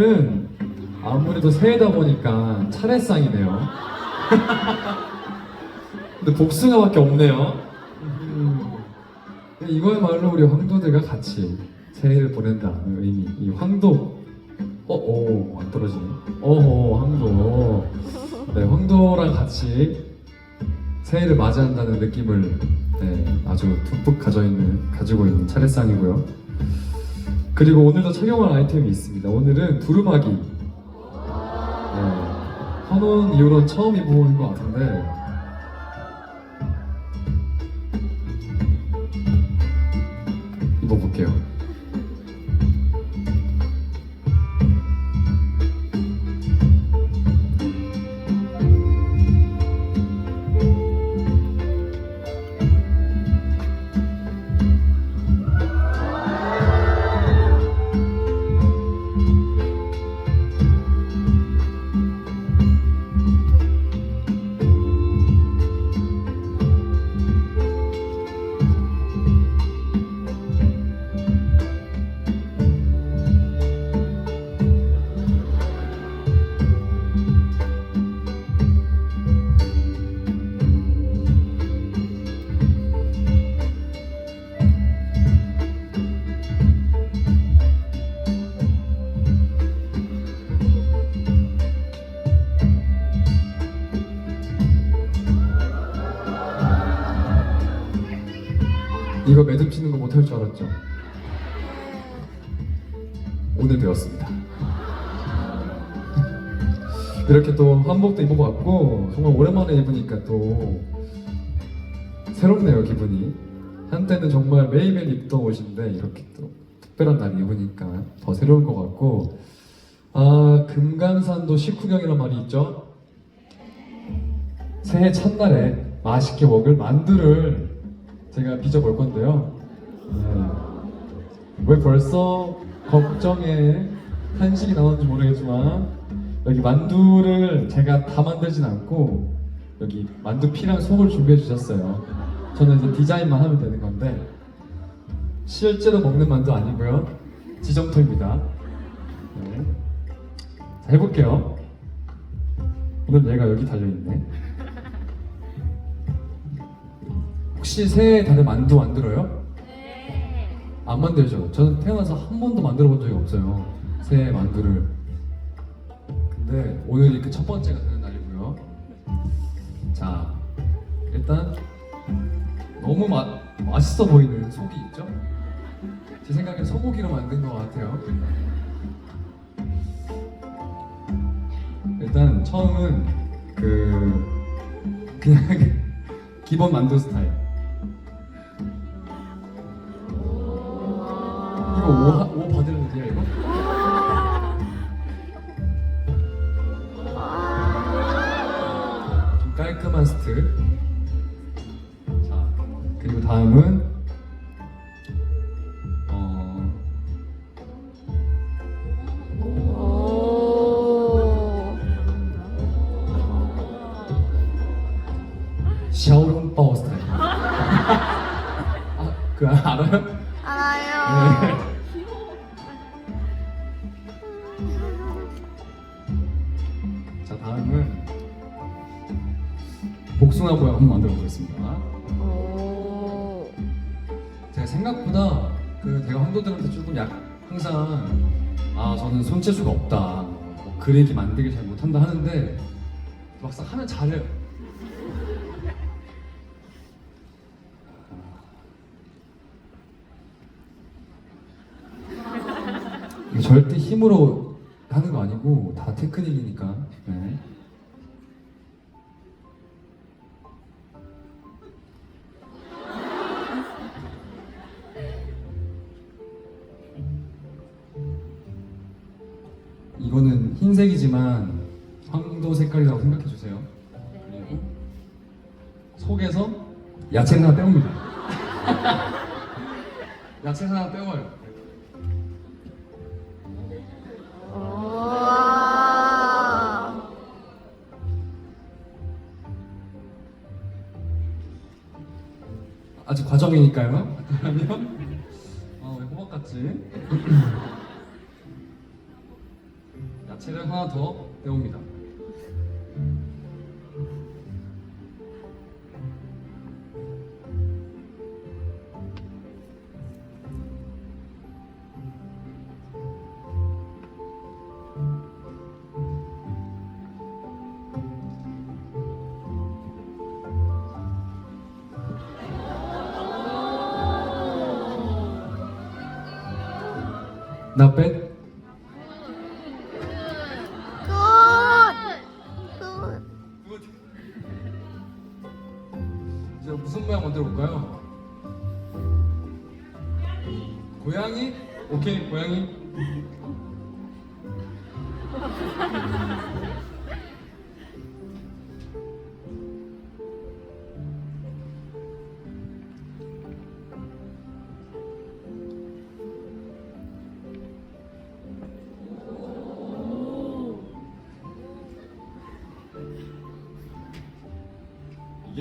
오늘은 아무래도 새해다 보니까 차례상이네요. 근데 복숭아밖에 없네요. 음, 이거야말로 우리 황도들과 같이 새해를 보낸다는 의미. 이 황도, 어, 어, 안 떨어지네. 어허, 황도. 네, 황도랑 같이 새해를 맞이한다는 느낌을 네, 아주 듬뿍 가져 있는 가지고 있는 차례상이고요. 그리고 오늘도 착용할 아이템이 있습니다. 오늘은 두루마기. 네, 한원 이후로 처음 입어보는 것 같은데 입어볼게요. 이거 매듭 치는 거 못할 줄 알았죠? 오늘 배웠습니다. 이렇게 또 한복도 입어봤고 정말 오랜만에 입으니까 또 새롭네요 기분이. 한때는 정말 매일매일 입던 옷인데 이렇게 또 특별한 날 입으니까 더 새로운 것 같고 아 금강산도 식후경이란 말이 있죠. 새해 첫날에 맛있게 먹을 만두를 제가 빚어볼 건데요. 네. 왜 벌써 걱정에 한식이 나오는지 모르겠지만 여기 만두를 제가 다 만들진 않고 여기 만두 피랑 속을 준비해 주셨어요. 저는 이제 디자인만 하면 되는 건데 실제로 먹는 만두 아니고요. 지점토입니다. 네. 자, 해볼게요. 오늘 얘가 여기 달려있네. 혹시 새해 다들 만두 만들어요? 안 만들죠. 저는 태어나서 한 번도 만들어 본 적이 없어요. 새해 만두를. 근데 오늘이 그 첫 번째가 되는 날이고요. 자, 일단 너무 마, 맛있어 보이는 속이 있죠? 제 생각엔 소고기로 만든 것 같아요. 일단 처음은 그 그냥 기본 만두 스타일. 이거 오, 오 받으면 돼요 이거? 좀 깔끔한 스트. 자 그리고 다음은 복숭아 모양 한번 만들어 보겠습니다. 오. 제가 생각보다 그 제가 황도들한테 조금 약 항상 아 저는 손재주가 없다, 뭐 그리기 만들기 잘 못한다 하는데 막상 하면 잘해요. 절대 힘으로 하는 거 아니고 다 테크닉이니까. 네. 흰색이지만 황도 색깔이라고 생각해 주세요. 그리고 속에서 야채 하나 빼옵니다. 야채 하나. 우와. 아직 과정이니까요. 그러면 어, 왜 호박 같지? 체력 하나 더. Not bad. 모양 만들어 볼까요? 고양이? 오케이, 고양이.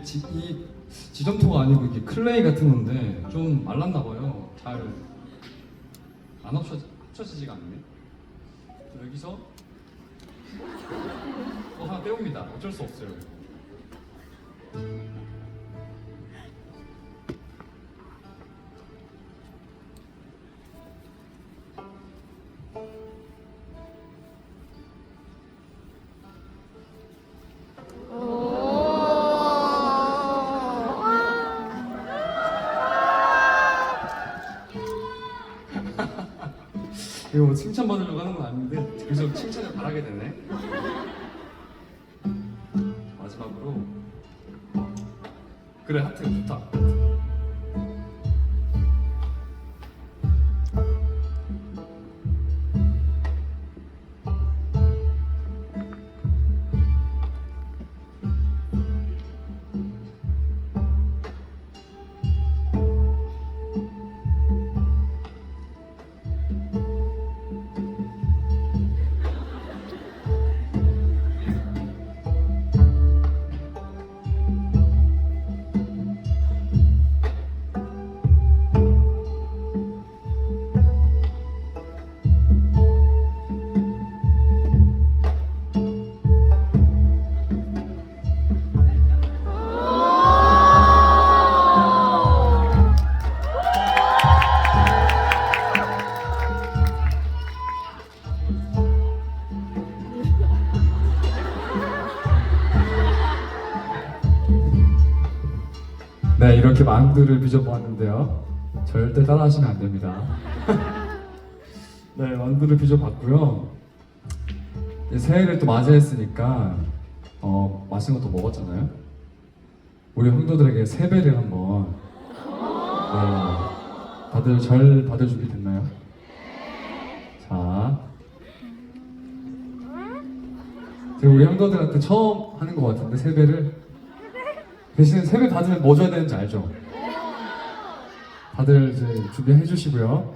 이게 지, 이 지점토가 아니고 이게 클레이 같은 건데 좀 말랐나 봐요. 잘 안 합쳐 합쳐지지가 않네. 자, 여기서 또 하나 떼옵니다. 어쩔 수 없어요. 이거 뭐 칭찬 받으려고 하는 건 아닌데 계속 칭찬을 바라게 되네. 마지막으로 그래 하트 좋다. 네 이렇게 만두를 빚어보았는데요. 절대 따라하시면 안 됩니다. 네 만두를 빚어봤고요. 이제 새해를 또 맞이했으니까 어, 맛있는 것도 먹었잖아요. 우리 형도들에게 세배를 한번 네, 다들 절 받을 준비 됐나요? 자, 제가 우리 형도들한테 처음 하는 것 같은데 세배를 대신 세배 받으면 뭐 줘야 되는지 알죠? 다들 이제 준비해 주시고요.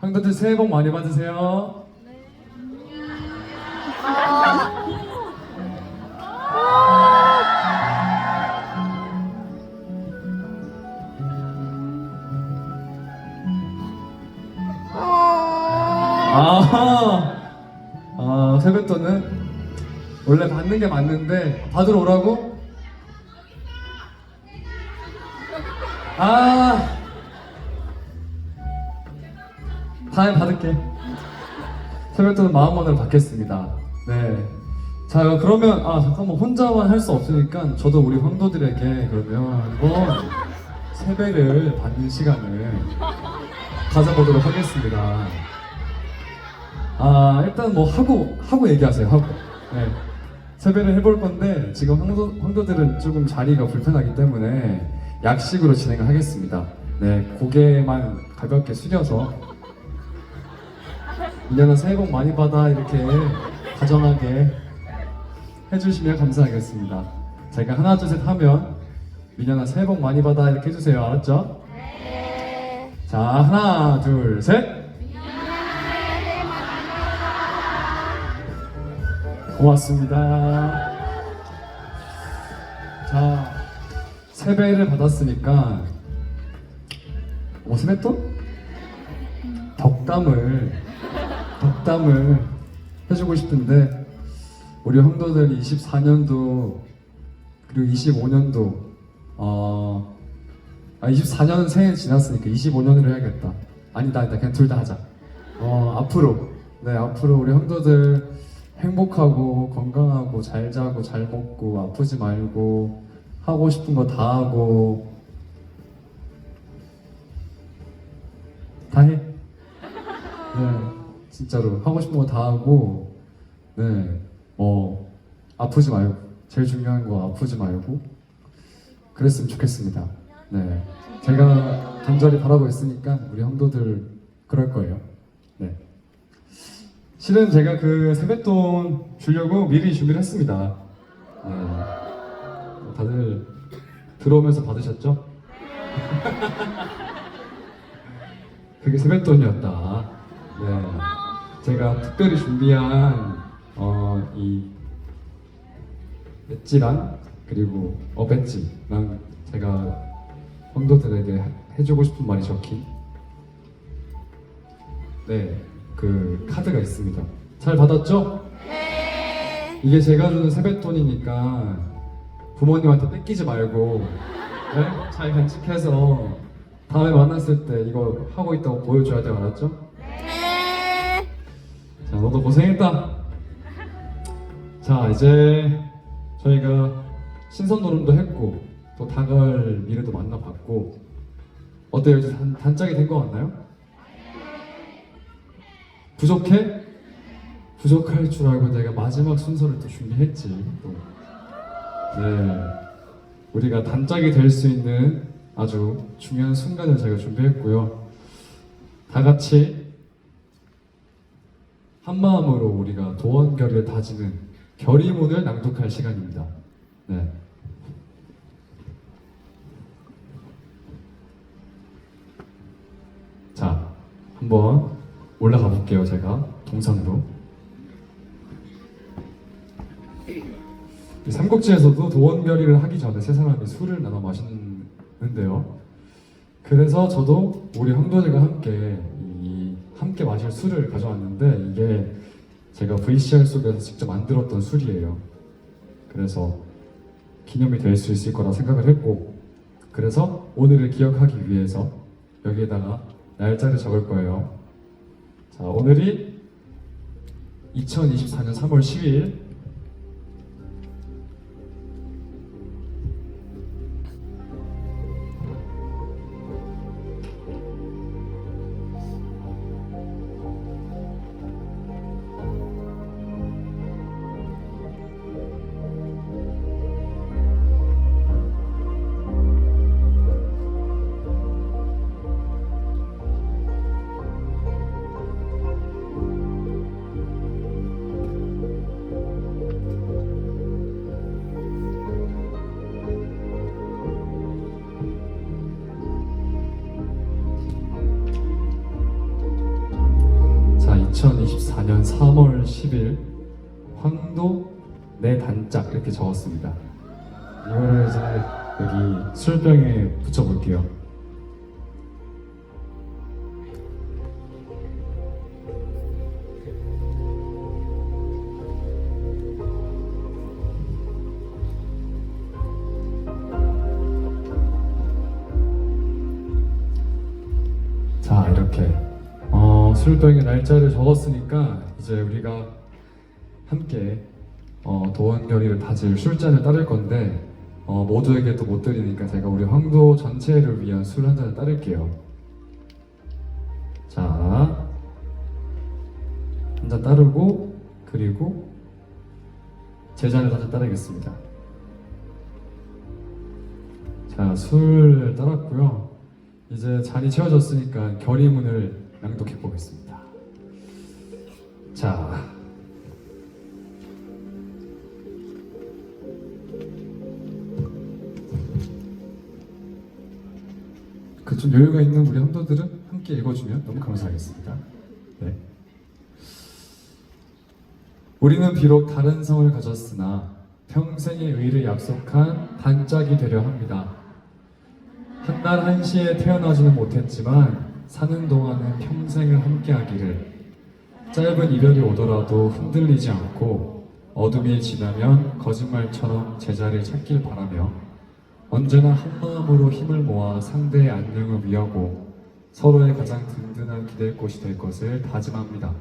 형도들 새해 복 많이 받으세요. 아하. 아, 세뱃돈은 원래 받는 게 맞는데 받으러 오라고? 아. 다음에 받을게. 세뱃돈은 마음만으로 받겠습니다. 네. 자, 그러면 아 잠깐만 혼자만 할 수 없으니까 저도 우리 황도들에게 그러면 한번 세배를 받는 시간을 가져보도록 하겠습니다. 아 일단 뭐 하고 하고 얘기하세요 하고 네. 세배를 해볼 건데 지금 황도, 황도들은 조금 자리가 불편하기 때문에 약식으로 진행을 하겠습니다. 네 고개만 가볍게 숙여서. 이년아 새해 복 많이 받아 이렇게 다정하게 해주시면 감사하겠습니다. 제가 하나 둘 셋 하면 민현아 새해 복 많이 받아 이렇게 해주세요. 알았죠? 자 하나 둘 셋. 고맙습니다. 자, 세배를 받았으니까 뭐 세뱃돈? 덕담을 덕담을 해주고 싶은데 우리 형도들이 24년도 그리고 25년도 어, 아 24년 생일 지났으니까 25년으로 해야겠다. 아니다, 아니다, 그냥 둘 다 하자. 어 앞으로 네 앞으로 우리 형도들 행복하고 건강하고 잘 자고 잘 먹고 아프지 말고 하고 싶은 거 다 하고 다 해. 네, 진짜로 하고 싶은 거 다 하고, 네, 어 아프지 말고 제일 중요한 거 아프지 말고 그랬으면 좋겠습니다. 네, 제가 간절히 바라고 있으니까 우리 형도들 그럴 거예요. 네. 실은 제가 그 세뱃돈 주려고 미리 준비를 했습니다. 네. 다들 들어오면서 받으셨죠? 그게 세뱃돈이었다. 네. 제가 특별히 준비한 어, 이 배지랑 그리고 어 배지랑 제가 형도들에게 해주고 싶은 말이 적힌 네, 그 카드가 있습니다. 잘 받았죠? 네. 이게 제가 주는 세뱃돈이니까 부모님한테 뺏기지 말고 네? 잘 간직해서 다음에 만났을 때 이거 하고 있다고 보여줘야 돼요 알았죠? 네. 자 너도 고생했다 자 이제 저희가 신선 노름도 했고 또 다가올 미래도 만나봤고 어때요? 이제 단, 단짝이 된 것 같나요? 부족해? 부족할 줄 알고 내가 마지막 순서를 또 준비했지 또. 네 우리가 단짝이 될 수 있는 아주 중요한 순간을 제가 준비했고요 다 같이 한 마음으로 우리가 도원결의를 다지는 결의문을 낭독할 시간입니다. 네. 자, 한번 올라가 볼게요. 제가 동상으로. 삼국지에서도 도원결의를 하기 전에 세 사람이 술을 나눠 마시는데요. 그래서 저도 우리 형도들과 함께 이 함께 마실 술을 가져왔는데 이게 제가 VCR 속에서 직접 만들었던 술이에요. 그래서 기념이 될 수 있을 거라 생각을 했고 그래서 오늘을 기억하기 위해서 여기에다가 날짜를 적을 거예요. 자, 오늘이 2024년 3월 10일 2024년 3월 10일 황도 내 단짝 이렇게 적었습니다. 이거를 이제 여기 술병에 붙여볼게요. 이제 우리가 함께 어, 도원결의를 다질 술잔을 따를 건데 어, 모두에게 또 못 드리니까 제가 우리 황도 전체를 위한 술 한 잔을 따를게요. 자, 한 잔 따르고 그리고 제 잔을 한잔 따르겠습니다. 자, 술 따랐고요. 이제 잔이 채워졌으니까 결의문을 낭독해 보겠습니다. 자. 그 좀 여유가 있는 우리 형도들은 함께 읽어주면 너무 감사하겠습니다. 네. 우리는 비록 다른 성을 가졌으나 평생의 의를 약속한 단짝이 되려 합니다. 한날 한시에 태어나지는 못했지만 사는 동안은 평생을 함께하기를 짧은 이별이 오더라도 흔들리지 않고 어둠이 지나면 거짓말처럼 제자리를 찾길 바라며 언제나 한마음으로 힘을 모아 상대의 안녕을 위하고 서로의 가장 든든한 기댈 곳이 될 것을 다짐합니다.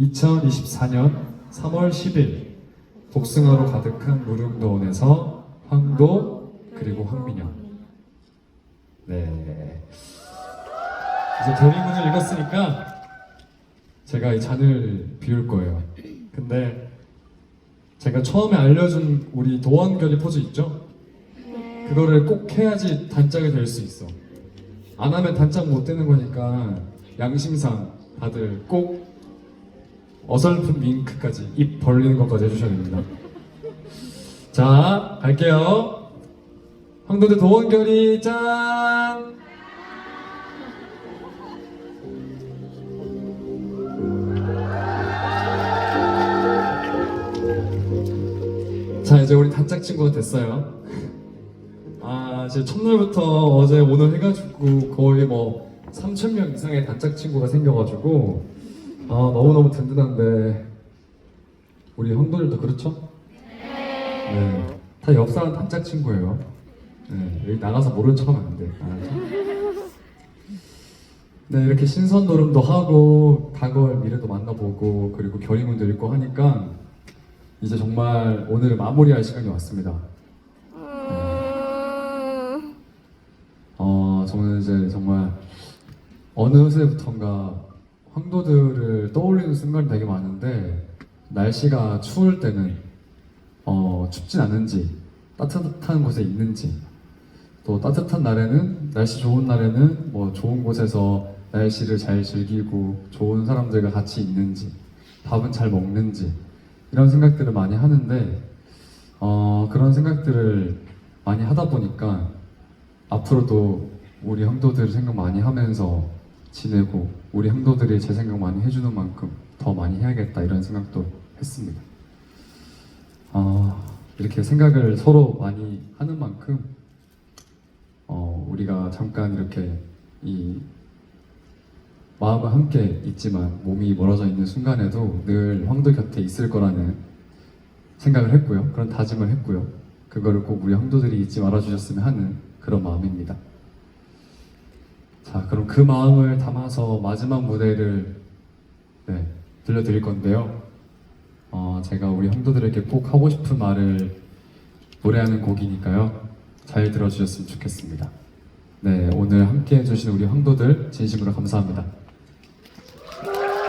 2024년 3월 10일 복숭아로 가득한 무릉도원에서 황도 그리고 황민영 네 이제 대리문을 읽었으니까 제가 이 잔을 비울 거예요 근데 제가 처음에 알려준 우리 도원결이 포즈 있죠? 그거를 꼭 해야지 단짝이 될 수 있어 안 하면 단짝 못 되는 거니까 양심상 다들 꼭 어설픈 윙크까지 입 벌리는 것까지 해주셔야 됩니다. 자, 갈게요. 황도대 도원결이 짠! 자, 이제 우리 단짝 친구가 됐어요. 아, 이제 첫날부터 어제 오늘 해가지고 거의 뭐 3,000명 이상의 단짝 친구가 생겨가지고 아, 너무 너무 든든한데 우리 형들도 그렇죠? 네. 다 옆사람 단짝 친구예요. 네, 여기 나가서 모른 척하면 안 돼. 알았죠? 네, 이렇게 신선 노름도 하고 다가올 미래도 만나보고 그리고 결의문도 읽고 하니까 이제 정말 오늘 마무리할 시간이 왔습니다. 음, 어, 저는 이제 정말 어느 세부턴가 황도들을 떠올리는 순간이 되게 많은데 날씨가 추울 때는 어, 춥진 않은지 따뜻한 곳에 있는지 또 따뜻한 날에는 날씨 좋은 날에는 뭐 좋은 곳에서 날씨를 잘 즐기고 좋은 사람들과 같이 있는지 밥은 잘 먹는지 이런 생각들을 많이 하는데 어, 그런 생각들을 많이 하다 보니까 앞으로도 우리 형도들 생각 많이 하면서 지내고 우리 형도들이 제 생각 많이 해주는 만큼 더 많이 해야겠다 이런 생각도 했습니다. 아, 이렇게 생각을 서로 많이 하는 만큼 어, 우리가 잠깐 이렇게 이 마음은 함께 있지만 몸이 멀어져 있는 순간에도 늘 황도 곁에 있을 거라는 생각을 했고요. 그런 다짐을 했고요. 그거를 꼭 우리 황도들이 잊지 말아주셨으면 하는 그런 마음입니다. 자, 그럼 그 마음을 담아서 마지막 무대를 네, 들려드릴 건데요. 어, 제가 우리 형도들에게 꼭 하고 싶은 말을 노래하는 곡이니까요. 잘 들어주셨으면 좋겠습니다. 네, 오늘 함께 해주신 우리 형도들 진심으로 감사합니다.